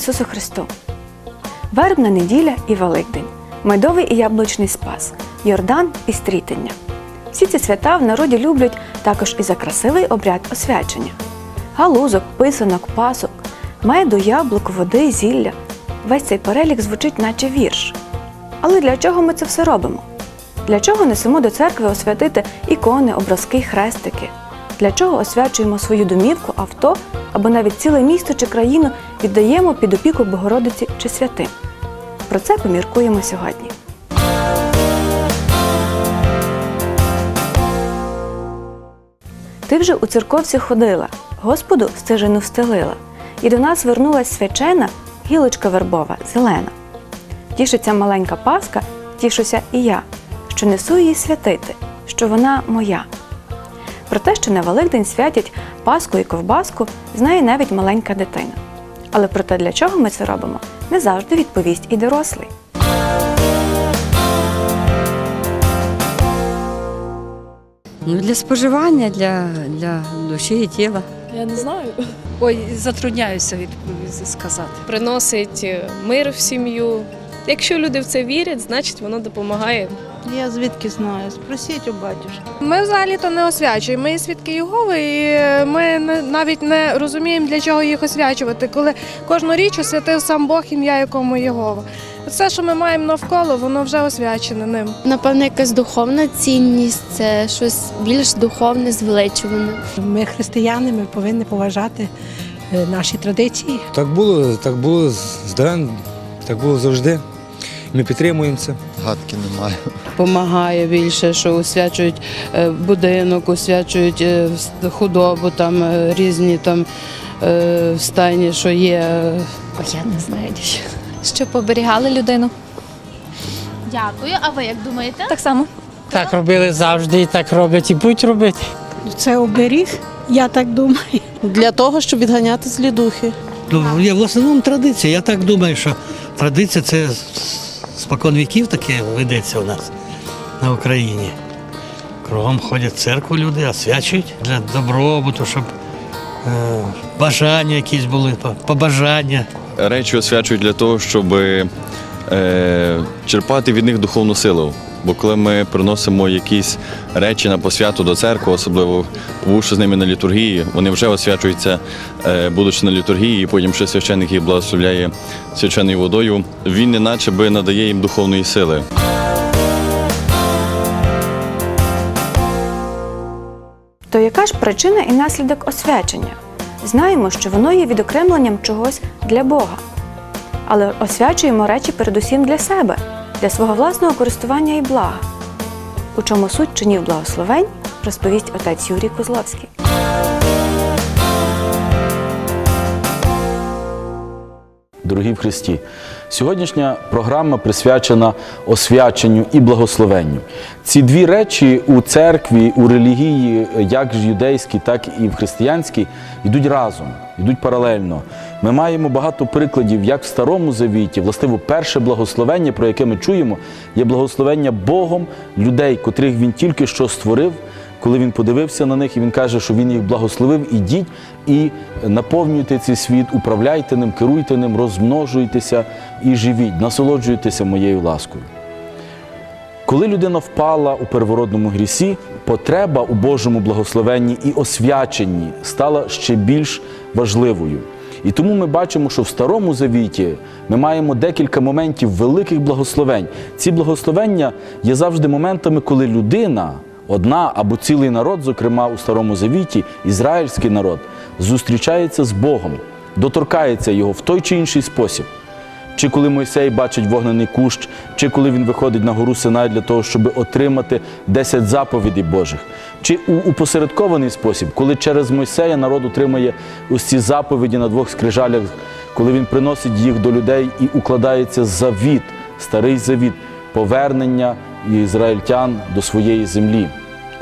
Ісусу Христу! Вербна неділя і Великдень, медовий і яблучний спас, Йордан і стрітення. Всі ці свята в народі люблять також і за красивий обряд освячення. Галузок, писанок, пасок, меду, яблук, води, зілля. Весь цей перелік звучить, наче вірш. Але для чого ми це все робимо? Для чого несемо до церкви освятити ікони, образки, хрестики? Для чого освячуємо свою домівку, авто або навіть ціле місто чи країну віддаємо під опіку Богородиці чи святим? Про це поміркуємо сьогодні. Ти вже у церковці ходила, Господу стежину встелила, і до нас вернулась свячена гілочка вербова, зелена. Тішиться маленька Пасха, тішуся і я, що несу її святити, що вона моя. Про те, що на Великдень святять Пасху і ковбаску, знає навіть маленька дитина. Але про те, для чого ми це робимо, не завжди відповість і дорослий. Ну, для споживання, для, для душі і тіла. Я не знаю. Ой, затрудняюся відповісти сказати. Приносить е, мир в сім'ю. Якщо люди в це вірять, значить воно допомагає. Я звідки знаю? Спросіть у батюшки. Ми взагалі-то не освячуємо. Ми свідки Єгови, і ми навіть не розуміємо, для чого їх освячувати, коли кожну річ освятив сам Бог ім'я якому Єгова. Все, що ми маємо навколо, воно вже освячене ним. Напевно, якась духовна цінність, це щось більш духовне, звеличуване. Ми християни, ми повинні поважати е, наші традиції. Так було, так було з давен, так було завжди. Ми підтримуємо це. Гадки немає. Помагає більше, що освячують е, будинок, освячують е, худобу, там е, різні там стайні, що є. Я не знаю, дівчата. Щоб оберігали людину. Дякую. А ви як думаєте? Так само. Так робили завжди і так роблять і будуть робити. Це оберіг, я так думаю. Для того, щоб відганяти злі духи. Ну, є в основному традиція. Я так думаю, що традиція це спокон віків таке ведеться у нас на Україні. Кругом ходять в церкву люди, освячують для добробуту, щоб е, бажання якісь були, побажання. Речі освячують для того, щоб черпати від них духовну силу. Бо коли ми приносимо якісь речі на посвяту до церкви, особливо бувши з ними на літургії, вони вже освячуються, е, будучи на літургії, і потім ще священник їх благословляє свяченою водою. Він неначе би надає їм духовної сили. То яка ж причина і наслідок освячення? Знаємо, що воно є відокремленням чогось для Бога. Але освячуємо речі передусім для себе, для свого власного користування і блага. У чому суть чинів благословень, розповість отець Юрій Козловський. Дорогі в Христі, сьогоднішня програма присвячена освяченню і благословенню. Ці дві речі у церкві, у релігії, як ж юдейській, так і в християнській, йдуть разом, йдуть паралельно. Ми маємо багато прикладів, як в Старому Завіті, властиво, перше благословення, про яке ми чуємо, є благословення Богом людей, котрих він тільки що створив коли він подивився на них, і він каже, що він їх благословив, ідіть і наповнюйте цей світ, управляйте ним, керуйте ним, розмножуйтеся і живіть, насолоджуйтеся моєю ласкою. Коли людина впала у первородному грісі, потреба у Божому благословенні і освяченні стала ще більш важливою. І тому ми бачимо, що в Старому Завіті ми маємо декілька моментів великих благословень. Ці благословення є завжди моментами, коли людина, одна або цілий народ, зокрема у Старому Завіті, ізраїльський народ, зустрічається з Богом, доторкається його в той чи інший спосіб. Чи коли Мойсей бачить вогнений кущ, чи коли він виходить на гору Синай для того, щоб отримати 10 заповідей Божих, чи у упосередкований спосіб, коли через Мойсея народ отримає ось ці заповіді на двох скрижалях, коли він приносить їх до людей і укладається завіт, старий завіт, повернення ізраїльтян до своєї землі.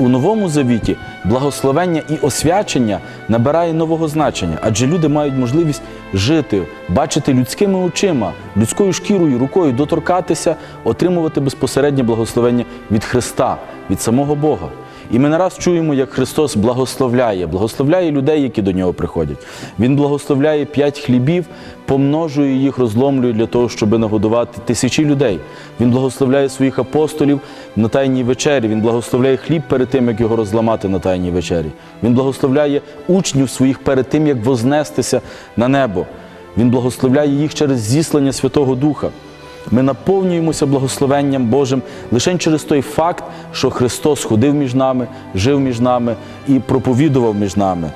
У новому завіті благословення і освячення набирає нового значення, адже люди мають можливість жити, бачити людськими очима, людською шкірою, рукою, доторкатися, отримувати безпосереднє благословення від Христа, від самого Бога. І ми не раз чуємо, як Христос благословляє, благословляє людей, які до нього приходять. Він благословляє п'ять хлібів, помножує їх, розломлює для того, щоб нагодувати тисячі людей. Він благословляє своїх апостолів на тайній вечері. Він благословляє хліб перед тим, як його розламати на тайній вечері. Він благословляє учнів своїх перед тим, як вознестися на небо. Він благословляє їх через зіслання Святого Духа. Ми наповнюємося благословенням Божим лише через той факт, що Христос ходив між нами, жив між нами і проповідував між нами.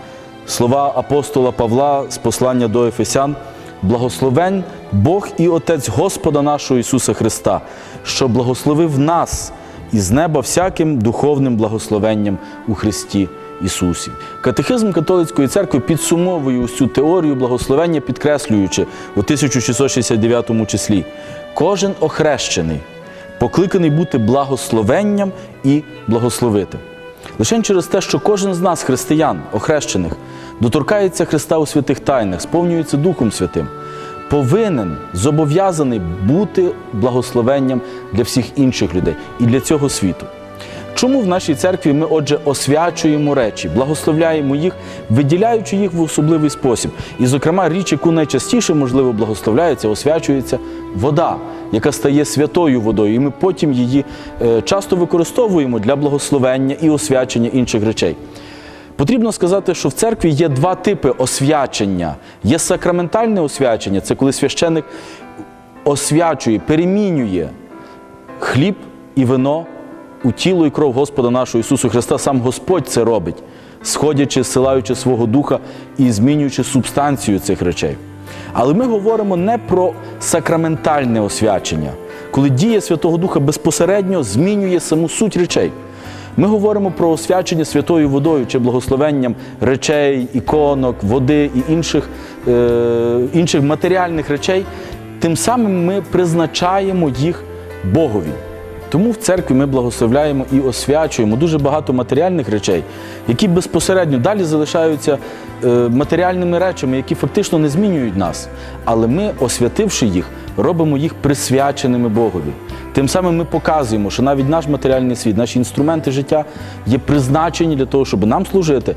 Слова апостола Павла з послання до Ефесян благословень Бог і Отець Господа нашого Ісуса Христа, що благословив нас із неба всяким духовним благословенням у Христі Ісусі. Катехизм католицької церкви підсумовує усю теорію благословення, підкреслюючи у 1669 числі. Кожен охрещений, покликаний бути благословенням і благословити. Лише через те, що кожен з нас, християн, охрещених, доторкається Христа у святих тайнах, сповнюється Духом Святим, повинен, зобов'язаний бути благословенням для всіх інших людей і для цього світу. Чому в нашій церкві ми, отже, освячуємо речі, благословляємо їх, виділяючи їх в особливий спосіб? І, зокрема, річ, яку найчастіше, можливо, благословляється, освячується вода, яка стає святою водою, і ми потім її е, часто використовуємо для благословення і освячення інших речей. Потрібно сказати, що в церкві є два типи освячення. Є сакраментальне освячення, це коли священик освячує, перемінює хліб і вино у тіло і кров Господа нашого Ісусу Христа. Сам Господь це робить, сходячи, силаючи свого духа і змінюючи субстанцію цих речей. Але ми говоримо не про сакраментальне освячення, коли дія Святого Духа безпосередньо змінює саму суть речей. Ми говоримо про освячення святою водою чи благословенням речей, іконок, води і інших, е, інших матеріальних речей. Тим самим ми призначаємо їх Богові. Тому в церкві ми благословляємо і освячуємо дуже багато матеріальних речей, які безпосередньо далі залишаються е, матеріальними речами, які фактично не змінюють нас. Але ми, освятивши їх, робимо їх присвяченими Богові. Тим самим ми показуємо, що навіть наш матеріальний світ, наші інструменти життя є призначені для того, щоб нам служити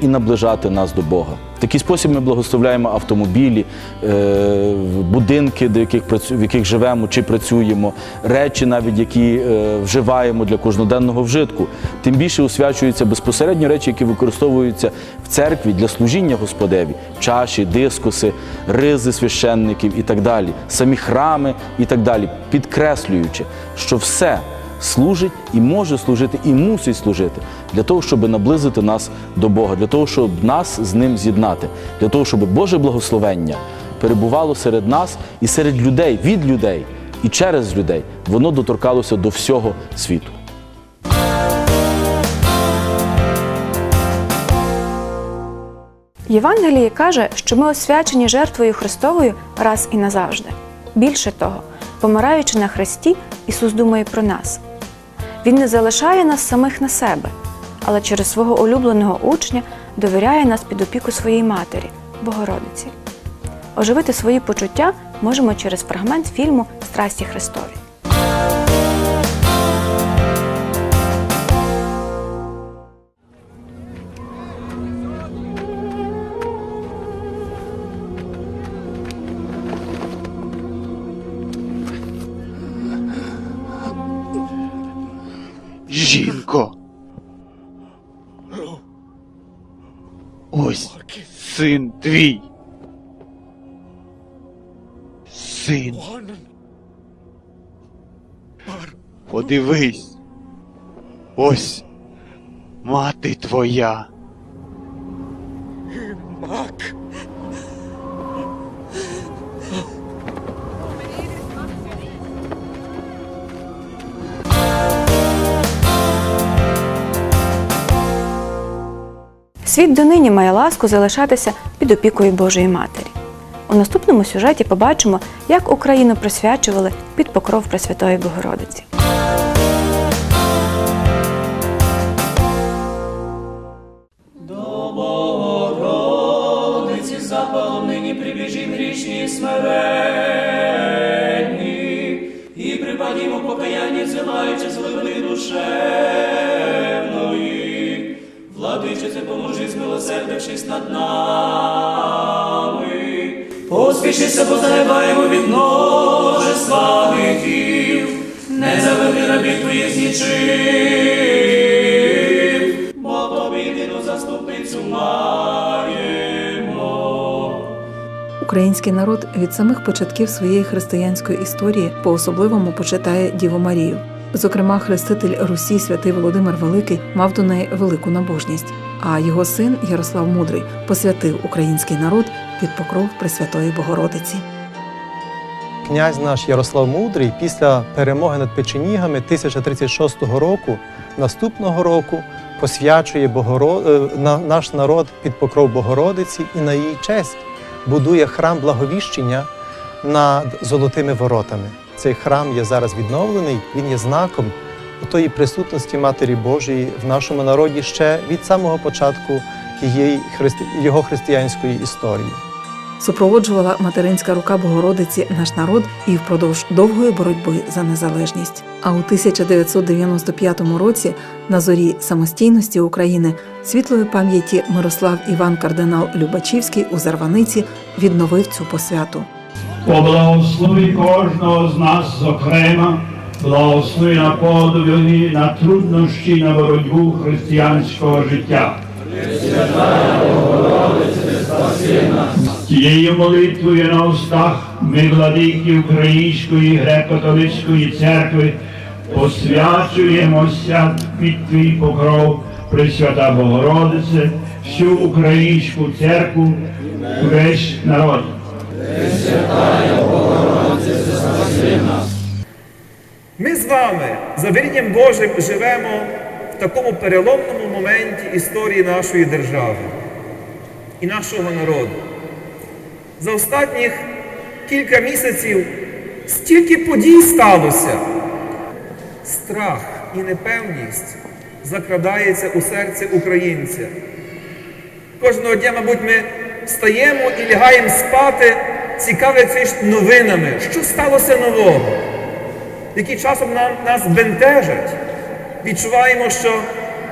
і наближати нас до Бога. В такий спосіб ми благословляємо автомобілі, е, будинки, до яких в яких живемо чи працюємо, речі, навіть які е, вживаємо для кожноденного вжитку. Тим більше освячуються безпосередньо речі, які використовуються в церкві для служіння Господеві, чаші, дискуси, ризи священників і так далі, самі храми і так далі, підкреслюючи, що все служить і може служити, і мусить служити для того, щоб наблизити нас до Бога, для того, щоб нас з ним з'єднати, для того, щоб Боже благословення перебувало серед нас і серед людей, від людей і через людей. Воно доторкалося до всього світу. Євангеліє каже, що ми освячені жертвою Христовою раз і назавжди. Більше того, помираючи на хресті, Ісус думає про нас. Він не залишає нас самих на себе, але через свого улюбленого учня довіряє нас під опіку своїй матері, Богородиці. Оживити свої почуття можемо через фрагмент фільму Страсті Христові. Жінко. Ось син твій. Син. Подивись. Ось мати твоя. Мак. Світ донині має ласку залишатися під опікою Божої Матері. У наступному сюжеті побачимо, як Україну присвячували під покров Пресвятої Богородиці. Богородиці запалом нині прибіжім грішні смиренні, і припадімо покаяння, зилаючи з глибини душевної. Боже, поможи, змилосердившись над нами. Поспішися, бо загибаємо від множества гріхів, не заведи рабів твоїх з нічим, бо тобі заступницю маємо. Український народ від самих початків своєї християнської історії по-особливому почитає Діву Марію. Зокрема, хреститель Русі святий Володимир Великий мав до неї велику набожність, а його син Ярослав Мудрий посвятив український народ під покров Пресвятої Богородиці. Князь наш Ярослав Мудрий після перемоги над печенігами 1036 року, наступного року, посвячує Богоро... е, на- наш народ під покров Богородиці і на її честь будує храм Благовіщення над золотими воротами. Цей храм є зараз відновлений, він є знаком тої присутності Матері Божої в нашому народі ще від самого початку її христи... його християнської історії. Супроводжувала материнська рука Богородиці наш народ і впродовж довгої боротьби за незалежність. А у 1995 році, на зорі самостійності України, світлої пам'яті Мирослав Іван кардинал Любачівський у Зарваниці відновив цю посвяту. Поблагослови кожного з нас, зокрема, благослови на подвиги, на труднощі, на боротьбу християнського життя. Тією молитвою на устах ми, владики Української греко-католицької церкви, посвячуємося під твій покров Пресвята Богородице, всю українську церкву, весь народ. Ми з вами за вір'ям Божим живемо в такому переломному моменті історії нашої держави і нашого народу. За останніх кілька місяців стільки подій сталося. Страх і непевність закрадається у серце українця. Кожного дня, мабуть, ми встаємо і лягаємо спати, цікавлячись новинами, що сталося нового які часом нам, нас бентежать. Відчуваємо, що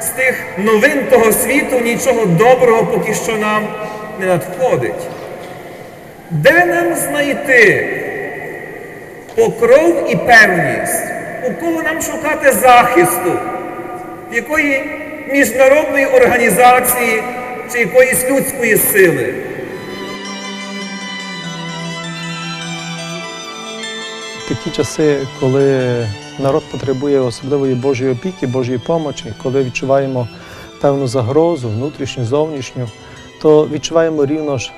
з тих новин того світу нічого доброго поки що нам не надходить. Де нам знайти покров і певність? У кого нам шукати захисту? В якої міжнародної організації чи якоїсь людської сили? Такі часи, коли народ потребує особливої Божої опіки, Божої помочі, коли відчуваємо певну загрозу, внутрішню, зовнішню, то відчуваємо рівно ж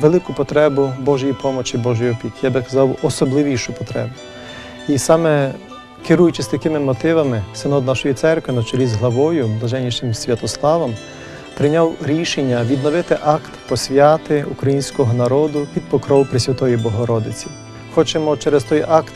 велику потребу Божої помочі, Божої опіки. Я би казав, особливішу потребу. І саме керуючись такими мотивами, синод нашої церкви на чолі з главою, блаженнішим Святославом, прийняв рішення відновити акт посвяти українського народу під покров Пресвятої Богородиці. Хочемо через той акт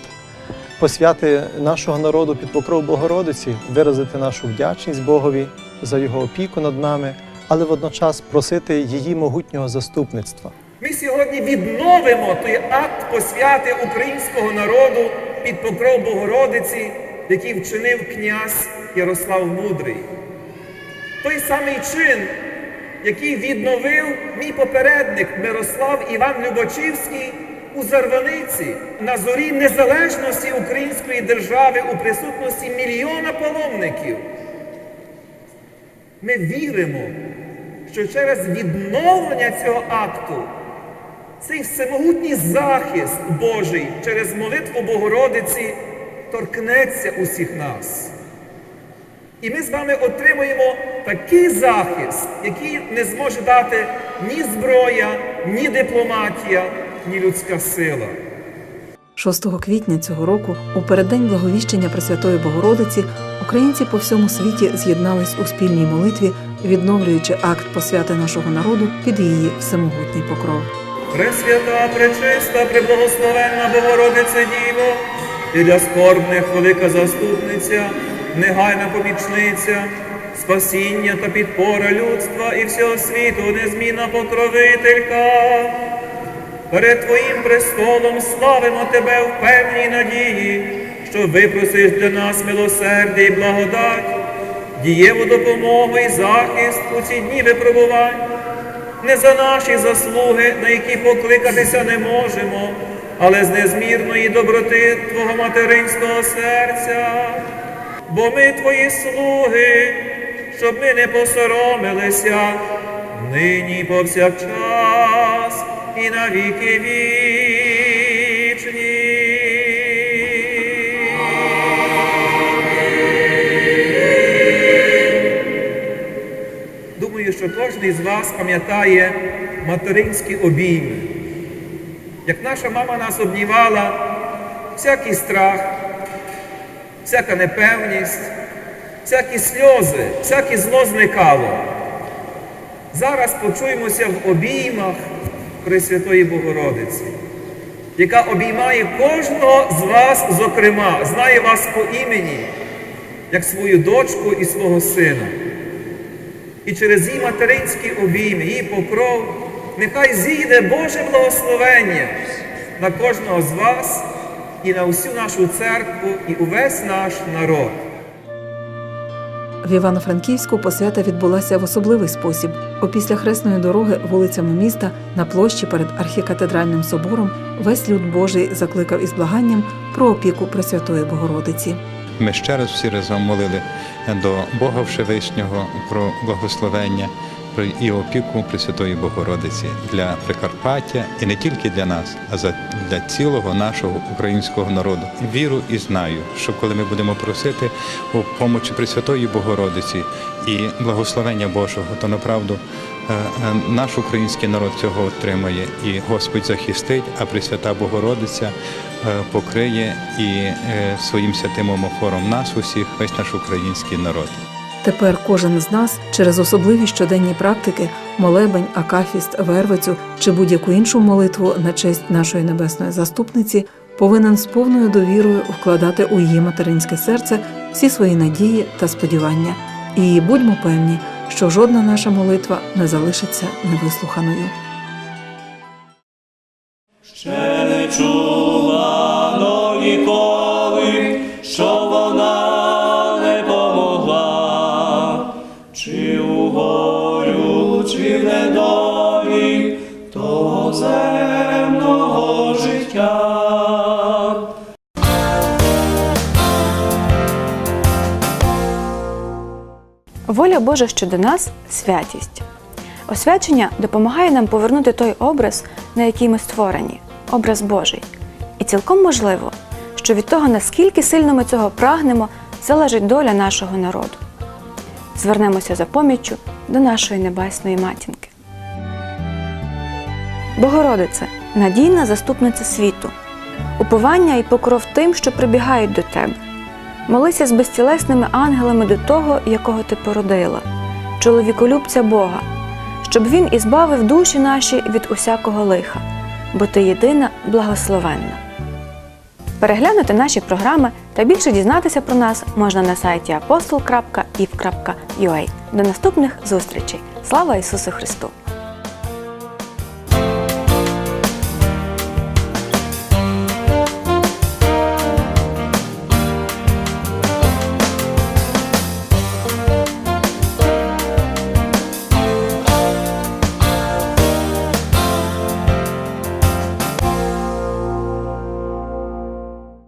посвяти нашого народу під покров Богородиці, виразити нашу вдячність Богові за його опіку над нами, але водночас просити її могутнього заступництва. Ми сьогодні відновимо той акт посвяти українського народу під покров Богородиці, який вчинив князь Ярослав Мудрий. Той самий чин, який відновив мій попередник Мирослав Іван Любочівський у Зарваниці на зорі незалежності української держави у присутності мільйона паломників. Ми віримо, що через відновлення цього акту цей всемогутній захист Божий через молитву Богородиці торкнеться усіх нас. І ми з вами отримуємо такий захист, який не зможе дати ні зброя, ні дипломатія, ні людська сила. 6 квітня цього року, у переддень благовіщення Пресвятої Богородиці, українці по всьому світі з'єднались у спільній молитві, відновлюючи акт посвяти нашого народу під її всемогутній покров. Пресвята, пречиста, преблагословенна Богородице Діво, і для скорбних велика заступниця, негайна помічниця, спасіння та підпора людства і всього світу, незмінна покровителька. Перед Твоїм престолом славимо Тебе в певній надії, що випросиш для нас милосердя і благодать. дієву допомогу і захист у ці дні випробувань, не за наші заслуги, на які покликатися не можемо, але з незмірної доброти Твого материнського серця. Бо ми Твої слуги, щоб ми не посоромилися, нині повсякчас і на віки вічні. Думаю, що кожен із вас пам'ятає материнські обійми. Як наша мама нас обнімала, всякий страх, всяка непевність, всякі сльози, всяке зло зникало. Зараз почуємося в обіймах Пресвятої Богородиці, яка обіймає кожного з вас, зокрема, знає вас по імені, як свою дочку і свого сина. І через її материнські обійми, її покров, нехай зійде Боже благословення на кожного з вас і на всю нашу церкву, і увесь наш народ. В Івано-Франківську посвята відбулася в особливий спосіб. Опісля хресної дороги вулицями міста на площі перед архікатедральним собором весь люд Божий закликав із благанням про опіку Пресвятої Богородиці. Ми ще раз всі разом молили до Бога Всевишнього про благословення і опіку Пресвятої Богородиці для Прикарпаття і не тільки для нас, а для цілого нашого українського народу. Віру і знаю, що коли ми будемо просити у помочі Пресвятої Богородиці і благословення Божого, то направду е, е, наш український народ цього отримає, і Господь захистить, а Пресвята Богородиця е, покриє і своїм святим омофором нас усіх, весь наш український народ. Тепер кожен з нас через особливі щоденні практики, молебень, акафіст, вервицю чи будь-яку іншу молитву на честь нашої небесної заступниці повинен з повною довірою вкладати у її материнське серце всі свої надії та сподівання. І будьмо певні, що жодна наша молитва не залишиться невислуханою. Ще не чувано Воля Божа щодо нас святість. Освячення допомагає нам повернути той образ, на який ми створені образ Божий. І цілком можливо, що від того, наскільки сильно ми цього прагнемо, залежить доля нашого народу. Звернемося за поміччю до нашої небесної матінки. Богородице, надійна заступниця світу, уповання і покров тим, що прибігають до тебе. Молися з безтілесними ангелами до того, якого ти породила, чоловіколюбця Бога, щоб він ізбавив душі наші від усякого лиха, бо ти єдина благословенна. Переглянути наші програми та більше дізнатися про нас можна на сайті apostol.iv.ua. До наступних зустрічей! Слава Ісусу Христу!